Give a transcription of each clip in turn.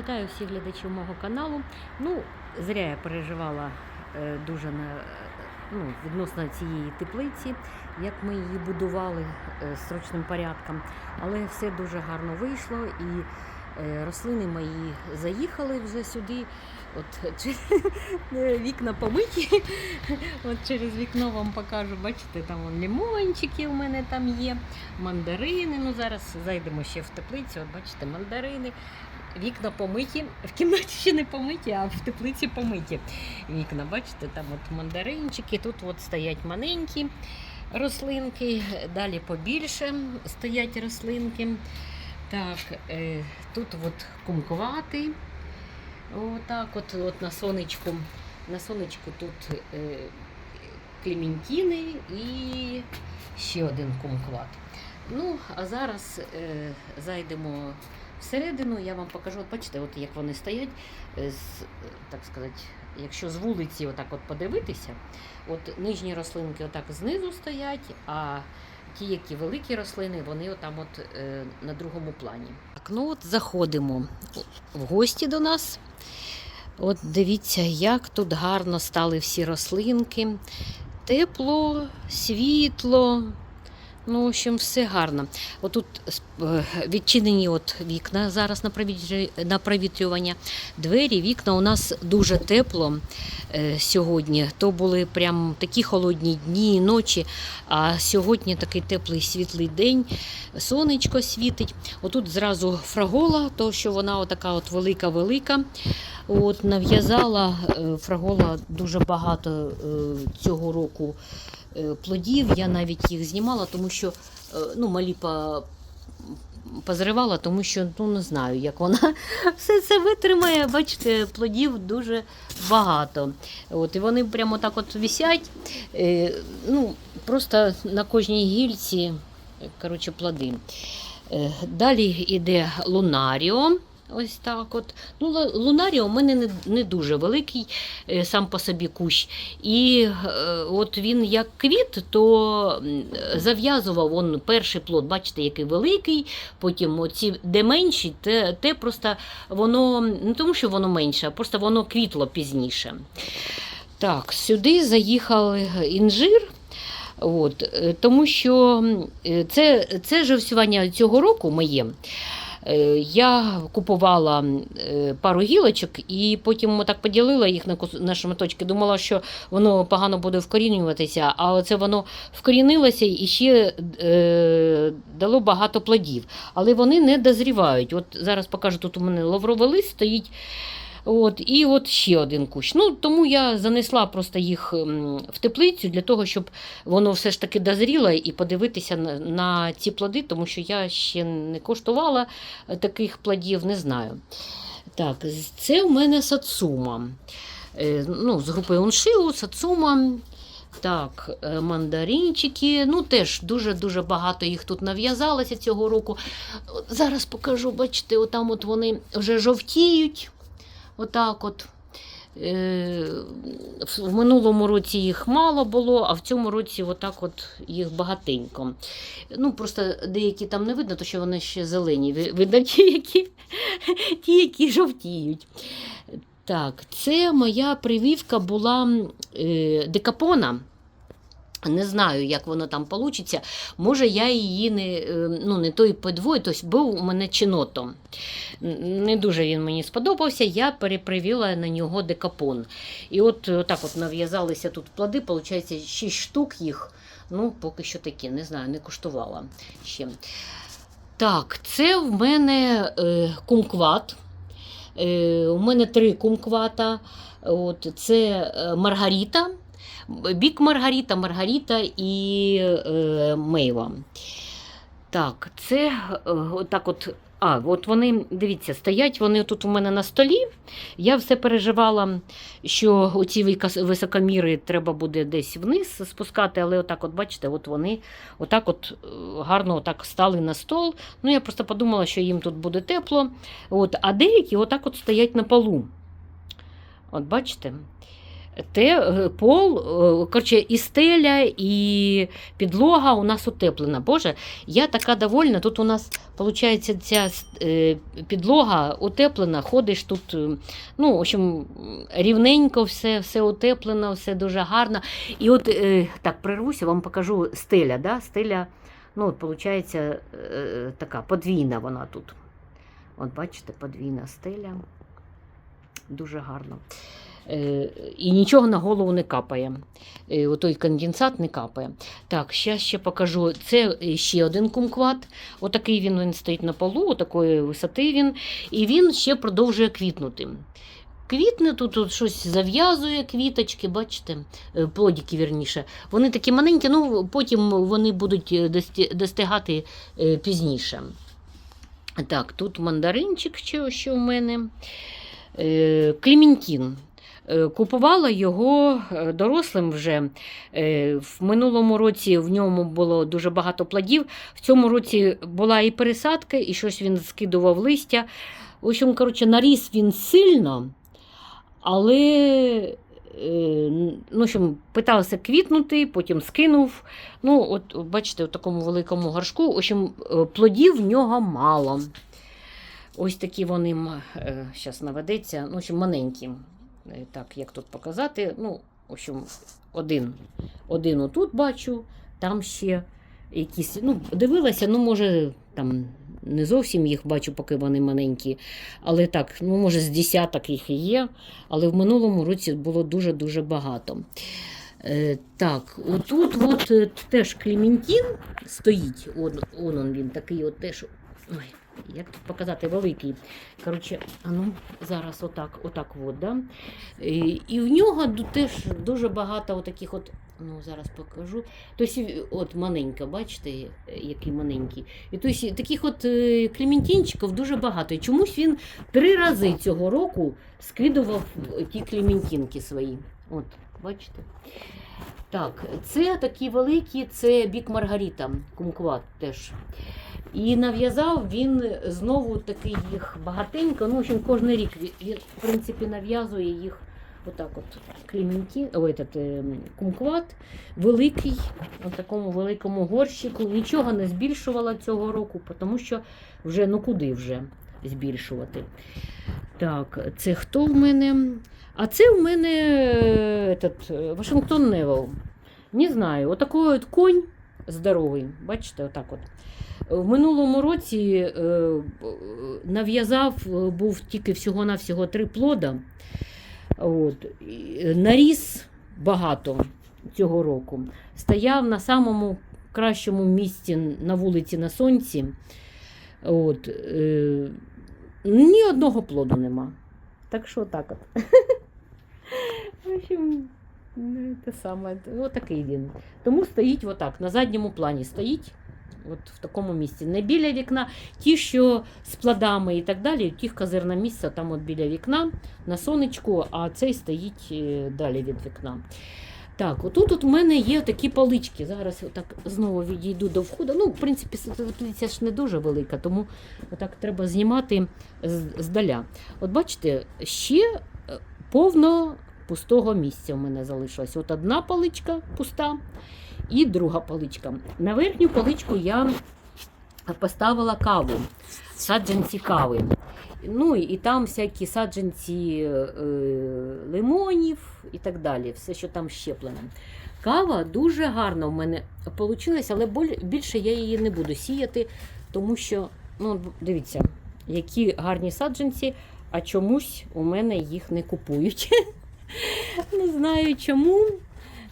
Вітаю всіх глядачів мого каналу. Ну, зря я переживала е, дуже на, ну, відносно цієї теплиці, як ми її будували е, срочним порядком. Але все дуже гарно вийшло і е, рослини мої заїхали вже сюди. От е, вікна помиті. От через вікно вам покажу. Бачите, там вон лимончики у мене там є, мандарини. Ну зараз зайдемо ще в теплицю. От бачите, мандарини. Вікна помиті, в кімнаті ще не помиті, а в теплиці помиті вікна. Бачите, там от мандаринчики, тут от стоять маленькі рослинки, далі побільше стоять рослинки. Так, е, тут от кумквати. Отак от, от на сонечку. На сонечку тут е, клементіни і ще один кумкват. Ну, а зараз е, зайдемо всередину, я вам покажу. От бачите, от як вони стоять, е, з, е, так сказати, якщо з вулиці отак от подивитися, от нижні рослинки отак знизу стоять, а ті, які великі рослини, вони отам от е, на другому плані. Так, ну от заходимо в гості до нас. От дивіться, як тут гарно стали всі рослинки. Тепло, світло. Ну, в общем, все гарно. Отут е, відчинені от вікна зараз на провітрювання. Двері, вікна у нас дуже тепло е, сьогодні. То були прям такі холодні дні і ночі, а сьогодні такий теплий світлий день. Сонечко світить. Отут зразу фрагола, то що вона отака от велика-велика. От нав'язала е, фрагола дуже багато е, цього року е, плодів. Я навіть їх знімала, тому що ну, малі по, позривала, тому що ну, не знаю, як вона все це витримає. Бачите, плодів дуже багато. От, і вони прямо так от висять. Ну, просто на кожній гільці коротше, плоди. Далі йде лунаріо. Ось так от. Ну, лунаріо у мене не, не дуже великий е, сам по собі кущ. І е, от він як квіт, то зав'язував он перший плод, бачите, який великий, потім оці, де менші, те, те просто воно, не тому що воно менше, а просто воно квітло пізніше. Так, сюди заїхав інжир. От, е, тому що це, це живсювання цього року моє. Е, Я купувала е, пару гілочок і потім так поділила їх на, шматочки. Думала, що воно погано буде вкорінюватися, а оце воно вкорінилося і ще е, дало багато плодів. Але вони не дозрівають. От зараз покажу, тут у мене лавровий лист стоїть. От, і от ще один кущ. Ну, тому я занесла просто їх в теплицю для того, щоб воно все ж таки дозріло і подивитися на, на ці плоди, тому що я ще не коштувала е, таких плодів, не знаю. Так, це у мене сацума. Е, ну, з групи Уншиу, сацума. Так, е, мандаринчики. Ну, теж дуже-дуже багато їх тут нав'язалося цього року. Зараз покажу, бачите, отам от вони вже жовтіють. Отак от. Е, в- минулому році їх мало було, а в цьому році отак от їх багатенько. Ну, просто деякі там не видно, тому що вони ще зелені. Видно ті, які, ті, які жовтіють. Так, це моя прививка була е, декапона. Не знаю, як воно там вийде. Може, я її не, е, ну, не той подвой, тобто був у мене чиното. Н- Не дуже він мені сподобався, я перепривіла на нього декапон. І от е, так от нав'язалися тут плоди, виходить, 6 штук їх. Ну, поки що такі, не знаю, не коштувала ще. Так, це в мене е, кумкват. Е, у мене три кумквата. От, це е, Маргарита, бік Маргарита, Маргарита і е, Мейва. Так, це е, отак от. А, от вони, дивіться, стоять вони тут у мене на столі. Я все переживала, що оці високоміри треба буде десь вниз спускати, але отак, от бачите, от вони отак от е, гарно отак стали на стол. Ну, я просто подумала, що їм тут буде тепло. От, а деякі отак от стоять на полу. От бачите? Те, е, пол, е, коротше, і стеля, і підлога у нас утеплена. Боже, я така довольна. Тут у нас, виходить, ця е, підлога утеплена, ходиш тут, ну, в общем, рівненько, все, все утеплено, все дуже гарно. І от так, прервуся, вам покажу стеля. Да? Стеля, ну, виходить, така подвійна вона тут. От бачите, подвійна стеля. Дуже гарно. Е, І нічого на голову не капає. Е, Отой конденсат не капає. Так, зараз ще покажу. Це ще один кумкват. Отакий він, він стоїть на полу, отакої висоти він. І він ще продовжує квітнути. Квітне тут, тут щось зав'язує квіточки, бачите, Е, плодики вірніше. Вони такі маленькі, ну потім вони будуть достигати пізніше. Так, тут мандаринчик ще, що в мене. Клементін. Е, Купувала його е, дорослим вже. Е, В минулому році в ньому було дуже багато плодів. В цьому році була і пересадка, і щось він скидував листя. В общем, коротше, наріс він сильно, але ну, общем, питався квітнути, потім скинув. Ну, от, бачите, в такому великому горшку. В общем, плодів в нього мало. Ось такі вони, зараз наведеться, ну, общем, маленькі. Е, Так, як тут показати. Ну, в общем, один. Один отут бачу, там ще якісь. Ну, дивилася, ну, може, там не зовсім їх бачу, поки вони маленькі. Але так, ну, може, з десяток їх і є. Але в минулому році було дуже-дуже багато. Е, так, отут от, е, теж Клементін стоїть. Он, он він такий от теж. Ой, як тут показати великий. Коротше, ну, зараз отак, отак от, да? І, і в нього теж дуже багато отаких от, ну зараз покажу. Тобто, от маленька, бачите, який маленький. І тобто, таких от е, клементінчиків дуже багато. І чомусь він три рази цього року скидував ті клементінки свої. От, бачите? Так, це такі великі, це бік Маргарита, кумкват теж. І нав'язав він знову такий їх багатенько. Ну, в общем, кожен рік він, в принципі, нав'язує їх отак от клементі, о, этот, е, кумкват, великий, у такому великому горщику. Нічого не збільшувала цього року, тому що вже ну куди вже збільшувати. Так, це хто в мене? А це в мене е, этот, е, Вашингтон Невел. Не знаю, отакий от конь здоровий. Бачите, отак от. В минулому році е, нав'язав, е, був тільки всього-навсього три плода. От. Е, Наріс багато цього року. Стояв на самому кращому місці на вулиці на сонці. От. Ні одного плоду нема. Так що так от. В общем, ну, те саме. Отакий він. Тому стоїть отак, на задньому плані стоїть. От в такому місці. Не біля вікна. Ті, що з плодами і так далі, у тих козирне місце там от біля вікна на сонечку, а цей стоїть е, далі від вікна. Так, отут от у мене є такі палички. Зараз отак знову відійду до входу. Ну, в принципі, теплиця ж не дуже велика, тому отак треба знімати здаля. От бачите, ще е, повно пустого місця у мене залишилось. От одна паличка пуста і друга паличка. На верхню паличку я поставила каву, саджанці кави. Ну і там всякі саджанці е, лимонів і так далі, все, що там щеплене. Кава дуже гарна в мене вийшла, але більше я її не буду сіяти, тому що, ну, дивіться, які гарні саджанці, а чомусь у мене їх не купують. Не знаю чому.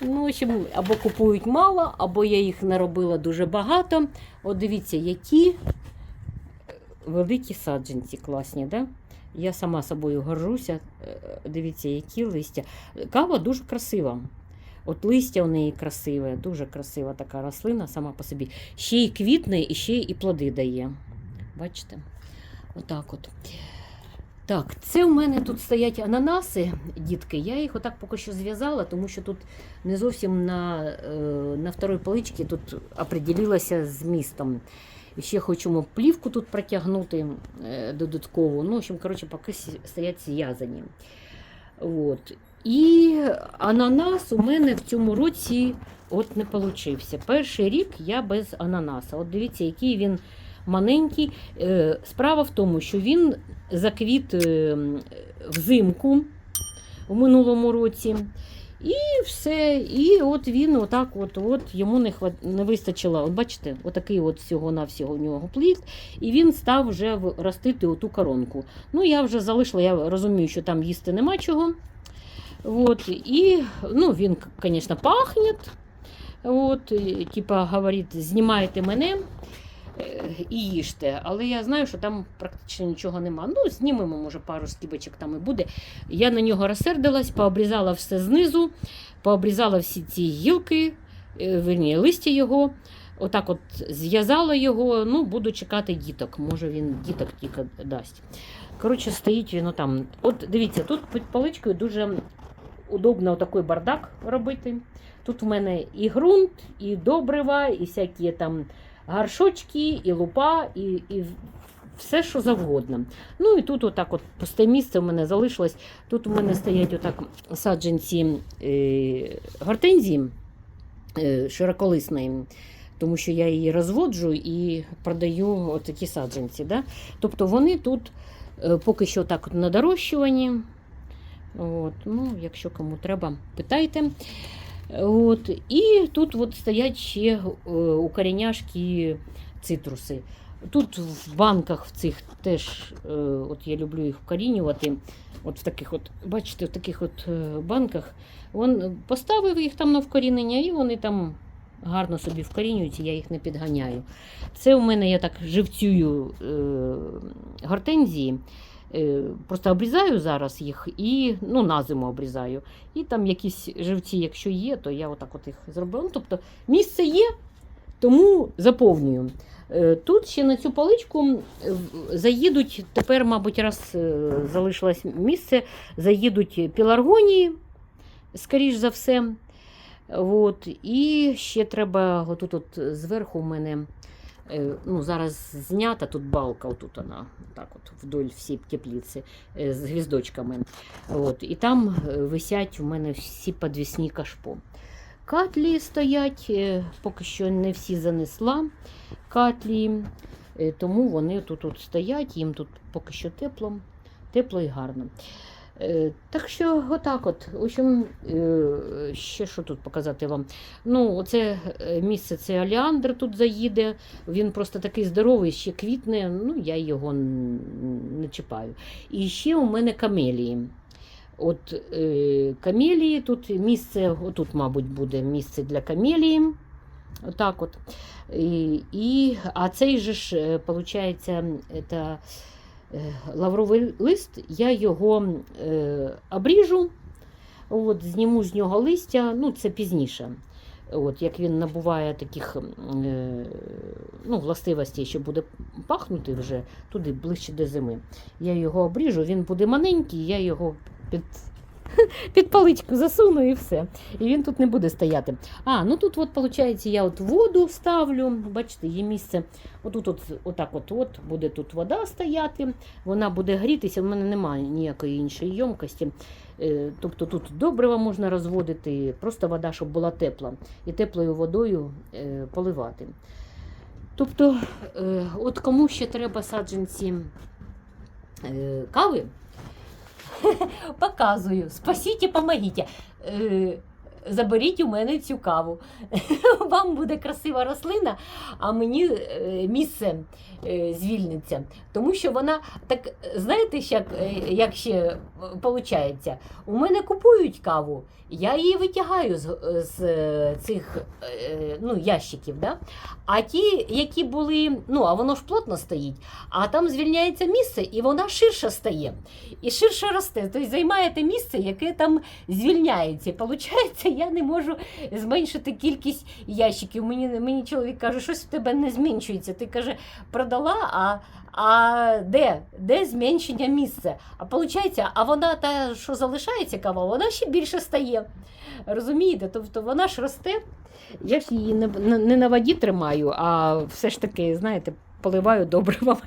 Ну, общем, або купують мало, або я їх наробила дуже багато. От дивіться, які е, великі саджанці класні, да? Я сама собою горжуся. Е, Дивіться, які листя. Кава дуже красива. От листя у неї красиве, дуже красива така рослина сама по собі. Ще й квітне, і ще і плоди дає. Бачите? Отак от. Так, це в мене тут стоять ананаси, дітки. Я їх отак поки що зв'язала, тому що тут не зовсім на, е, на второй поличці тут определилася з містом. Ще хочемо плівку тут протягнути е, додатково. Ну, в общем, коротше, поки стоять зв'язані. От. І ананас у мене в цьому році от не получився. Перший рік я без ананаса. От дивіться, який він маленький. Е, Справа в тому, що він заквіт е, взимку в минулому році. І все. І от він отак, от, от йому не хват... не вистачило. От бачите, отакий от всього-навсього в нього плід, і він став вже ростити оту коронку. Ну, я вже залишила, я розумію, що там їсти нема чого. От, і ну, він, звісно, пахне. От, типа говорить, знімайте мене і їжте. Але я знаю, що там практично нічого нема. Ну, знімемо, може, пару скибочок там і буде. Я на нього розсердилась, пообрізала все знизу, пообрізала всі ці гілки, е, верні, листя його. Отак от зв'язала його, ну, буду чекати діток. Може він діток тільки дасть. Коротше, стоїть він там. От дивіться, тут під паличкою дуже удобно отакий бардак робити. Тут в мене і ґрунт, і добрива, і всякі там гаршочки, і лупа, і, і все, що завгодно. Ну і тут отак от пусте місце у мене залишилось. Тут у мене стоять отак саджанці е, гортензії е, широколисної, тому що я її розводжу і продаю отакі саджанці. Да? Тобто вони тут е, поки що так от. От, ну, якщо кому треба, питайте. От, і тут от стоять ще е, укоріняшки цитруси. Тут в банках в цих теж, е, от я люблю їх вкорінювати. От в таких от, бачите, в таких от е, банках. Вон поставив їх там на вкорінення, і вони там гарно собі вкорінюються, я їх не підганяю. Це у мене я так живцюю гортензії. Е, Просто обрізаю зараз їх і ну, на зиму обрізаю. І там якісь живці, якщо є, то я отак от їх зроблю. Ну, тобто місце є, тому заповнюю. Е, Тут ще на цю паличку заїдуть, тепер, мабуть, раз е, залишилось місце, заїдуть піларгонії, скоріш за все. От. І ще треба, отут от зверху у мене ну, зараз знята тут балка, отут вона, так от, вдоль всі теплиці е, з гвіздочками. От, і там е, висять у мене всі підвісні кашпо. Катлі стоять, е, поки що не всі занесла катлі, е, тому вони тут стоять, їм тут поки що тепло, тепло і гарно. Е, Так що отак от. В общем, е, ще що тут показати вам. Ну, оце е, місце це олеандр тут заїде. Він просто такий здоровий, ще квітне, ну я його не чіпаю. І ще у мене камелії. От камелії, тут місце, отут, мабуть, буде місце для камелії. Отак от. І, і, а цей же ж, виходить, це лавровий лист, я його е, обріжу, от, зніму з нього листя, ну це пізніше. От, як він набуває таких е, ну, властивостей, що буде пахнути вже туди ближче до зими. Я його обріжу, він буде маленький, я його під, під паличку засуну і все. І він тут не буде стояти. А, ну тут, от, виходить, я от воду ставлю. Бачите, є місце. Отут, от, отак от, от буде тут вода стояти, вона буде грітися. В мене немає ніякої іншої ємкості. Е, Тобто тут добрива можна розводити, просто вода, щоб була тепла, і теплою водою е, поливати. Тобто, е, от кому ще треба саджанці кави, показую. Спасіть і помогіть. Заберіть у мене цю каву. Вам буде красива рослина, а мені е, місце е, звільниться. Тому що вона так, знаєте, як, е, як ще виходить? У мене купують каву, я її витягаю з, з цих ну, ящиків. Да? А ті, які були, ну а воно ж плотно стоїть, а там звільняється місце, і вона ширше стає. І ширше росте. Тобто займає те місце, яке там звільняється. І я не можу зменшити кількість ящиків. Мені, мені чоловік каже, щось в тебе не зменшується. Ти каже, продала, а, а де? Де зменшення місця? А виходить, а вона та, що залишається кава, вона ще більше стає. Розумієте? Тобто вона ж росте. Я ж її не на воді тримаю, а все ж таки, знаєте, поливаю добривами.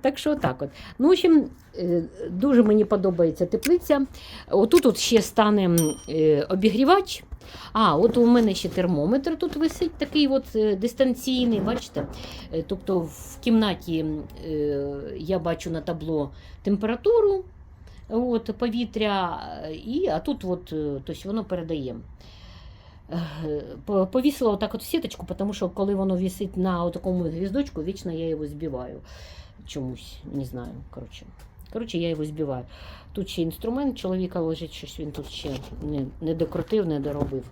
Так що так от. Ну, в общем, е, дуже мені подобається теплиця. Отут от ще стане е, обігрівач. А, от у мене ще термометр тут висить, такий от е, дистанційний, бачите? Тобто в кімнаті я бачу на табло температуру от, повітря, і, а тут от, тобто воно передає. Е, по- Повісила отак от в сіточку, тому що коли воно вісить на такому гвіздочку, вічно я його збиваю. Чомусь, не знаю. Коротше, коротше я його збиваю. Тут ще інструмент чоловіка лежить, щось він тут ще не, не докрутив, не доробив.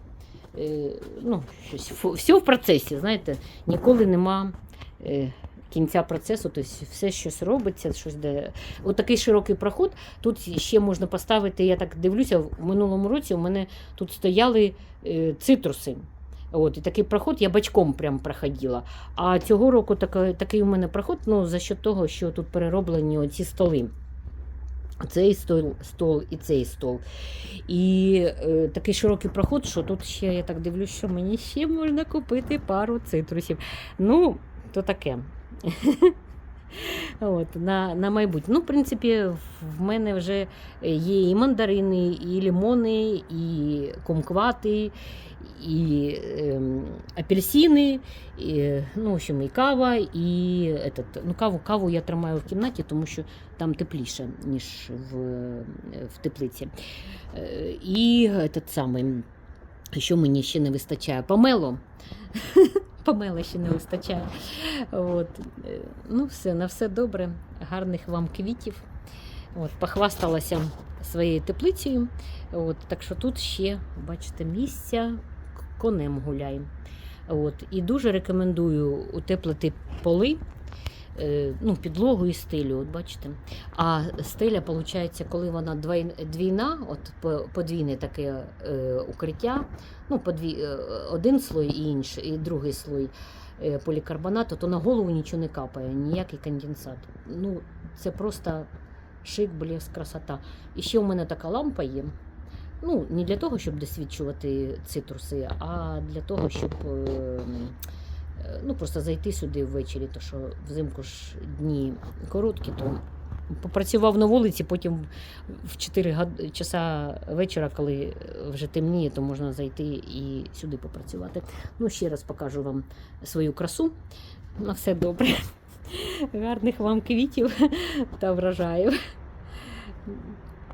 Е, ну, щось, все в процесі, знаєте, ніколи нема. Е, Кінця процесу, тобто все щось робиться, щось де. От такий широкий проход. Тут ще можна поставити, я так дивлюся, в минулому році у мене тут стояли е, цитруси. От, і такий проход я бачком прям проходила. А цього року такий, такий у мене проход ну, за счет того, що тут перероблені оці столи. Цей стол, стол і цей стол. І е, такий широкий проход, що тут ще, я так дивлюсь, що мені ще можна купити пару цитрусів. Ну, то таке. От, на, на майбутнє. Ну, в принципі, в мене вже є і мандарини, і лимони, і кумквати, і ем, апельсини, і, ну, в общем, і кава, і этот, ну, каву, каву я тримаю в кімнаті, тому що там тепліше, ніж в, в теплиці. Е, І этот самий, що мені ще не вистачає? Помело. Помела ще не вистачає. От. е, Ну, все, на все добре. Гарних вам квітів. От, похвасталася своєю теплицею. От, так що тут ще, бачите, місця конем гуляємо. От, і дуже рекомендую утеплити поли, ну, підлогу і стелю. От бачите. А стеля, виходить, коли вона двійна, от подвійне таке е, укриття, ну, подві, е, один слой і інший, і другий слой е, полікарбонату, то на голову нічого не капає, ніякий конденсат. Ну, це просто шик, блеск, красота. І ще у мене така лампа є. Ну, не для того, щоб досвідчувати цитруси, а для того, щоб е, е, ну, просто зайти сюди ввечері, то що взимку ж дні короткі, то попрацював на вулиці, потім в 4 год- часа вечора, коли вже темніє, то можна зайти і сюди попрацювати. Ну, ще раз покажу вам свою красу. На все добре. Гарних вам квітів та врожаїв.